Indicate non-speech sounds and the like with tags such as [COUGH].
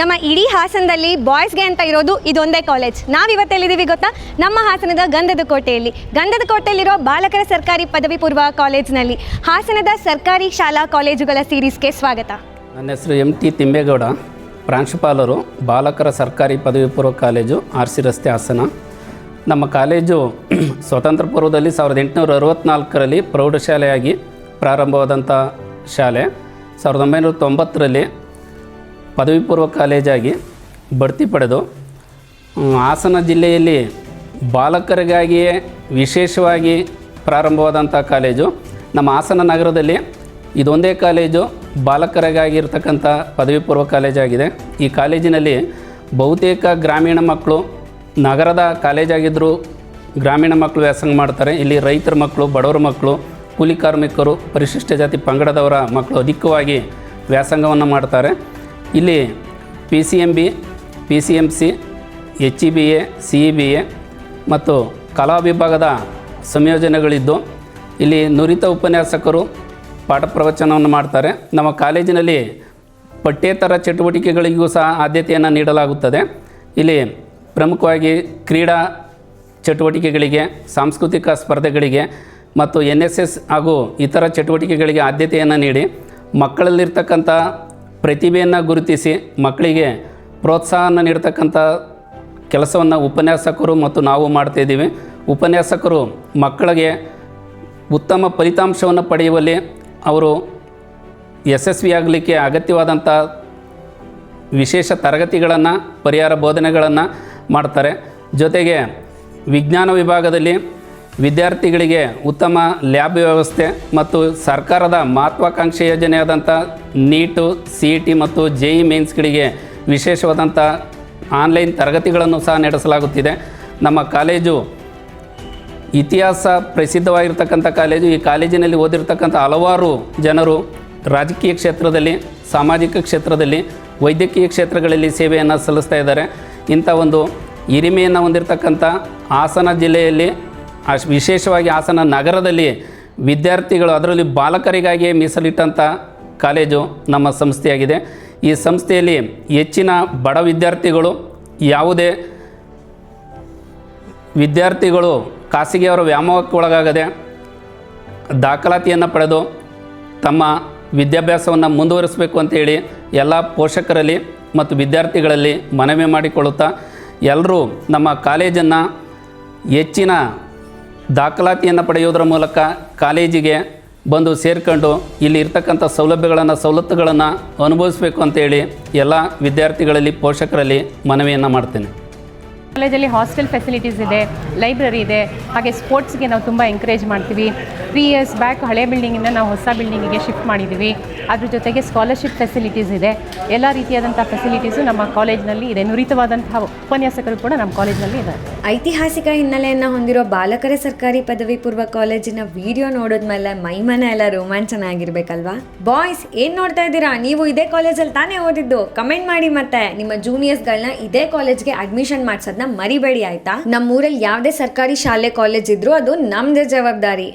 ನಮ್ಮ ಇಡೀ ಹಾಸನದಲ್ಲಿ ಬಾಯ್ಸ್ಗೆ ಅಂತ ಇರೋದು ಇದೊಂದೇ ಕಾಲೇಜ್ ನಾವು ಇವತ್ತೆಲ್ಲಿದ್ದೀವಿ ಗೊತ್ತಾ? ನಮ್ಮ ಹಾಸನದ ಗಂಧದ ಕೋಟೆಯಲ್ಲಿ ಗಂಧದ ಕೋಟೆಯಲ್ಲಿರೋ ಬಾಲಕರ ಸರ್ಕಾರಿ ಪದವಿ ಪೂರ್ವ ಕಾಲೇಜ್ನಲ್ಲಿ ಹಾಸನದ ಸರ್ಕಾರಿ ಶಾಲಾ ಕಾಲೇಜುಗಳ ಸೀರೀಸ್ಗೆ ಸ್ವಾಗತ. ನನ್ನ ಹೆಸರು ಎಂ ಟಿ ತಿಮ್ಮೇಗೌಡ ಪ್ರಾಂಶುಪಾಲರು, ಬಾಲಕರ ಸರ್ಕಾರಿ ಪದವಿ ಪೂರ್ವ ಕಾಲೇಜು ಆರ್ ಸಿ ರಸ್ತೆ ಹಾಸನ. ನಮ್ಮ ಕಾಲೇಜು [CLEARS THROAT] ಸ್ವತಂತ್ರ ಪೂರ್ವದಲ್ಲಿ ಸಾವಿರದ ಎಂಟುನೂರ ಅರವತ್ತ್ನಾಲ್ಕರಲ್ಲಿ ಪ್ರೌಢಶಾಲೆಯಾಗಿ ಪ್ರಾರಂಭವಾದಂಥ ಶಾಲೆ. ಸಾವಿರದ ಒಂಬೈನೂರ ತೊಂಬತ್ತರಲ್ಲಿ ಪದವಿ ಪೂರ್ವ ಕಾಲೇಜಾಗಿ ಬಡ್ತಿ ಪಡೆದು ಹಾಸನ ಜಿಲ್ಲೆಯಲ್ಲಿ ಬಾಲಕರಿಗಾಗಿಯೇ ವಿಶೇಷವಾಗಿ ಪ್ರಾರಂಭವಾದಂಥ ಕಾಲೇಜು. ನಮ್ಮ ಹಾಸನ ನಗರದಲ್ಲಿ ಇದೊಂದೇ ಕಾಲೇಜು ಬಾಲಕರಿಗಾಗಿ ಇರತಕ್ಕಂಥ ಪದವಿ ಪೂರ್ವ ಕಾಲೇಜಾಗಿದೆ. ಈ ಕಾಲೇಜಿನಲ್ಲಿ ಬಹುತೇಕ ಗ್ರಾಮೀಣ ಮಕ್ಕಳು ನಗರದ ಕಾಲೇಜಾಗಿದ್ದರೂ ಗ್ರಾಮೀಣ ಮಕ್ಕಳು ವ್ಯಾಸಂಗ ಮಾಡ್ತಾರೆ. ಇಲ್ಲಿ ರೈತರ ಮಕ್ಕಳು, ಬಡವರ ಮಕ್ಕಳು, ಕೂಲಿ ಕಾರ್ಮಿಕರು, ಪರಿಶಿಷ್ಟ ಜಾತಿ ಪಂಗಡದವರ ಮಕ್ಕಳು ಅಧಿಕವಾಗಿ ವ್ಯಾಸಂಗವನ್ನು ಮಾಡ್ತಾರೆ. ಇಲ್ಲಿ P C M B P C M C H E B A C E B A ಮತ್ತು ಕಲಾ ವಿಭಾಗದ ಸಂಯೋಜನೆಗಳಿದ್ದು ಇಲ್ಲಿ ನುರಿತ ಉಪನ್ಯಾಸಕರು ಪಾಠ ಪ್ರವಚನವನ್ನು ಮಾಡ್ತಾರೆ. ನಮ್ಮ ಕಾಲೇಜಿನಲ್ಲಿ ಪಠ್ಯೇತರ ಚಟುವಟಿಕೆಗಳಿಗೂ ಸಹ ಆದ್ಯತೆಯನ್ನು ನೀಡಲಾಗುತ್ತದೆ. ಇಲ್ಲಿ ಪ್ರಮುಖವಾಗಿ ಕ್ರೀಡಾ ಚಟುವಟಿಕೆಗಳಿಗೆ, ಸಾಂಸ್ಕೃತಿಕ ಸ್ಪರ್ಧೆಗಳಿಗೆ ಮತ್ತು ಎನ್ ಎಸ್ ಎಸ್ ಹಾಗೂ ಇತರ ಚಟುವಟಿಕೆಗಳಿಗೆ ಆದ್ಯತೆಯನ್ನು ನೀಡಿ ಮಕ್ಕಳಲ್ಲಿರ್ತಕ್ಕಂಥ ಪ್ರತಿಭೆಯನ್ನು ಗುರುತಿಸಿ ಮಕ್ಕಳಿಗೆ ಪ್ರೋತ್ಸಾಹನ ನೀಡ್ತಕ್ಕಂಥ ಕೆಲಸವನ್ನು ಉಪನ್ಯಾಸಕರು ಮತ್ತು ನಾವು ಮಾಡ್ತಾಯಿದ್ದೀವಿ ಉಪನ್ಯಾಸಕರು ಮಕ್ಕಳಿಗೆ ಉತ್ತಮ ಫಲಿತಾಂಶವನ್ನು ಪಡೆಯುವಲ್ಲಿ ಅವರು ಯಶಸ್ವಿಯಾಗಲಿಕ್ಕೆ ಅಗತ್ಯವಾದಂಥ ವಿಶೇಷ ತರಗತಿಗಳನ್ನು, ಪರಿಹಾರ ಬೋಧನೆಗಳನ್ನು ಮಾಡ್ತಾರೆ. ಜೊತೆಗೆ ವಿಜ್ಞಾನ ವಿಭಾಗದಲ್ಲಿ ವಿದ್ಯಾರ್ಥಿಗಳಿಗೆ ಉತ್ತಮ ಲ್ಯಾಬ್ ವ್ಯವಸ್ಥೆ ಮತ್ತು ಸರ್ಕಾರದ ಮಹತ್ವಾಕಾಂಕ್ಷೆ ಯೋಜನೆಯಾದಂಥ ನೀಟು ಸಿ ಇ ಟಿ ಮತ್ತು ಜೆ ಇ ಮೇನ್ಸ್ಗಳಿಗೆ ವಿಶೇಷವಾದಂಥ ಆನ್ಲೈನ್ ತರಗತಿಗಳನ್ನು ಸಹ ನಡೆಸಲಾಗುತ್ತಿದೆ. ನಮ್ಮ ಕಾಲೇಜು ಇತಿಹಾಸ ಪ್ರಸಿದ್ಧವಾಗಿರ್ತಕ್ಕಂಥ ಕಾಲೇಜು, ಈ ಕಾಲೇಜಿನಲ್ಲಿ ಓದಿರ್ತಕ್ಕಂಥ ಹಲವಾರು ಜನರು ರಾಜಕೀಯ ಕ್ಷೇತ್ರದಲ್ಲಿ, ಸಾಮಾಜಿಕ ಕ್ಷೇತ್ರದಲ್ಲಿ, ವೈದ್ಯಕೀಯ ಕ್ಷೇತ್ರಗಳಲ್ಲಿ ಸೇವೆಯನ್ನು ಸಲ್ಲಿಸ್ತಾ ಇದ್ದಾರೆ. ಇಂಥ ಒಂದು ಹಿರಿಮೆಯನ್ನು ಹೊಂದಿರತಕ್ಕಂಥ ಹಾಸನ ಜಿಲ್ಲೆಯಲ್ಲಿ ವಿಶೇಷವಾಗಿ ಹಾಸನ ನಗರದಲ್ಲಿ ವಿದ್ಯಾರ್ಥಿಗಳು ಅದರಲ್ಲಿ ಬಾಲಕರಿಗಾಗಿಯೇ ಮೀಸಲಿಟ್ಟಂಥ ಕಾಲೇಜು ನಮ್ಮ ಸಂಸ್ಥೆಯಾಗಿದೆ. ಈ ಸಂಸ್ಥೆಯಲ್ಲಿ ಹೆಚ್ಚಿನ ಬಡ ವಿದ್ಯಾರ್ಥಿಗಳು, ಯಾವುದೇ ವಿದ್ಯಾರ್ಥಿಗಳು ಖಾಸಗಿಯವರ ವ್ಯಾಮೋಹಕ್ಕೆ ಒಳಗಾಗದೆ ದಾಖಲಾತಿಯನ್ನು ಪಡೆದು ತಮ್ಮ ವಿದ್ಯಾಭ್ಯಾಸವನ್ನು ಮುಂದುವರಿಸಬೇಕು ಅಂತೇಳಿ ಎಲ್ಲ ಪೋಷಕರಲ್ಲಿ ಮತ್ತು ವಿದ್ಯಾರ್ಥಿಗಳಲ್ಲಿ ಮನವಿ ಮಾಡಿಕೊಳ್ಳುತ್ತಾ ಎಲ್ಲರೂ ನಮ್ಮ ಕಾಲೇಜನ್ನು ಹೆಚ್ಚಿನ ದಾಖಲಾತಿಯನ್ನು ಪಡೆಯೋದರ ಮೂಲಕ ಕಾಲೇಜಿಗೆ ಬಂದು ಸೇರ್ಕೊಂಡು ಇಲ್ಲಿ ಇರ್ತಕ್ಕಂಥ ಸೌಲಭ್ಯಗಳನ್ನು, ಸವಲತ್ತುಗಳನ್ನು ಅನುಭವಿಸಬೇಕು ಅಂತೇಳಿ ಎಲ್ಲ ವಿದ್ಯಾರ್ಥಿಗಳಲ್ಲಿ, ಪೋಷಕರಲ್ಲಿ ಮನವಿಯನ್ನು ಮಾಡ್ತೇನೆ. ಕಾಲೇಜಲ್ಲಿ ಹಾಸ್ಟೆಲ್ ಫೆಸಿಲಿಟೀಸ್ ಇದೆ ಲೈಬ್ರರಿ ಇದೆ, ಹಾಗೆ ಸ್ಪೋರ್ಟ್ಸ್ಗೆ ನಾವು ತುಂಬ ಎಂಕರೇಜ್ ಮಾಡ್ತೀವಿ. ತ್ರೀ ಇಯರ್ಸ್ ಬ್ಯಾಕ್ ಹಳೆ ಬಿಲ್ಡಿಂಗಿಂದ ನಾವು ಹೊಸ ಬಿಲ್ಡಿಂಗಿಗೆ ಶಿಫ್ಟ್ ಮಾಡಿದ್ದೀವಿ ಅದ್ರ ಜೊತೆಗೆ ಸ್ಕಾಲರ್ಶಿಪ್ ಫೆಸಿಲಿಟೀಸ್ ಇದೆ. ಎಲ್ಲ ರೀತಿಯಾದಂಥ ಫೆಸಿಲಿಟೀಸು ನಮ್ಮ ಕಾಲೇಜ್ನಲ್ಲಿ ಇದೆ. ನುರಿತವಾದಂತಹ ಉಪನ್ಯಾಸಕರು ಕೂಡ ನಮ್ಮ ಕಾಲೇಜಿನಲ್ಲಿ ಇದ್ದಾರೆ. ಐತಿಹಾಸಿಕ ಹಿನ್ನೆಲೆಯನ್ನು ಹೊಂದಿರೋ ಬಾಲಕರ ಸರ್ಕಾರಿ ಪದವಿ ಪೂರ್ವ ಕಾಲೇಜಿನ ವಿಡಿಯೋ ನೋಡಿದ್ಮೇಲೆ ಮೈಮನ ಎಲ್ಲ ರೋಮಾಂಚನ ಆಗಿರ್ಬೇಕಲ್ವಾ? ಬಾಯ್ಸ್ ಏನ್ ನೋಡ್ತಾ ಇದ್ದೀರಾ? ನೀವು ಇದೇ ಕಾಲೇಜಲ್ಲಿ ತಾನೇ ಓದಿದ್ದು. ಕಮೆಂಟ್ ಮಾಡಿ ಮತ್ತೆ. ನಿಮ್ಮ ಜೂನಿಯರ್ಸ್ಗಳನ್ನ ಇದೇ ಕಾಲೇಜ್ಗೆ ಅಡ್ಮಿಷನ್ ಮಾಡ್ಸೋದನ್ನ ಮರಿಬೇಡಿ, ಆಯ್ತಾ? ನಮ್ಮೂರಲ್ಲಿ ಯಾವುದೇ ಸರ್ಕಾರಿ ಶಾಲೆ ಕಾಲೇಜ್ ಇದ್ರೂ ಅದು ನಮ್ದೇ ಜವಾಬ್ದಾರಿ.